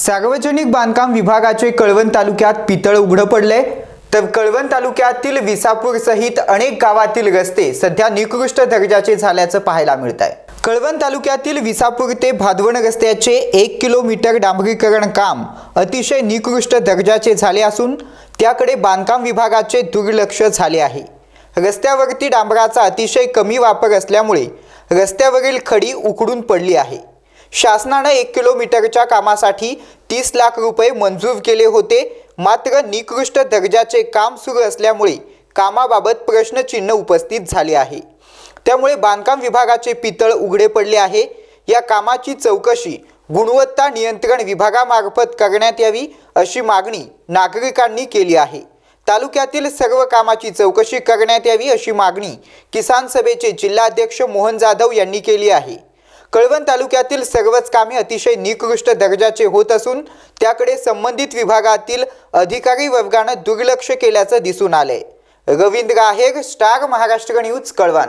सार्वजनिक बांधकाम विभागाचे कळवण तालुक्यात पितळ उघडं पडले तर कळवण तालुक्यातील विसापूर सहित अनेक गावातील रस्ते सध्या निकृष्ट दर्जाचे झाल्याचं पाहायला मिळत आहे कळवण तालुक्यातील विसापूर ते भादवण रस्त्याचे एक किलोमीटर डांबरीकरण काम अतिशय निकृष्ट दर्जाचे झाले असून त्याकडे बांधकाम विभागाचे दुर्लक्ष झाले आहे. रस्त्यावरती डांबराचा अतिशय कमी वापर असल्यामुळे रस्त्यावरील खडी उकडून पडली आहे. शासनानं एक किलोमीटरच्या कामासाठी तीस लाख रुपये मंजूर केले होते. मात्र निकृष्ट दर्जाचे काम सुरू असल्यामुळे कामाबाबत प्रश्नचिन्ह उपस्थित झाले आहे. त्यामुळे बांधकाम विभागाचे पितळ उघडे पडले आहे. या कामाची चौकशी गुणवत्ता नियंत्रण विभागामार्फत करण्यात यावी अशी मागणी नागरिकांनी केली आहे. तालुक्यातील सर्व कामाची चौकशी करण्यात यावी अशी मागणी किसान सभेचे जिल्हाध्यक्ष मोहन जाधव यांनी केली आहे. कळवण तालुक्यातील सर्वच कामे अतिशय निकृष्ट दर्जाचे होत असून त्याकडे संबंधित विभागातील अधिकारी वर्गानं दुर्लक्ष केल्याचं दिसून आलंय. Ravindra Aher Star Maharashtra news Kalwan.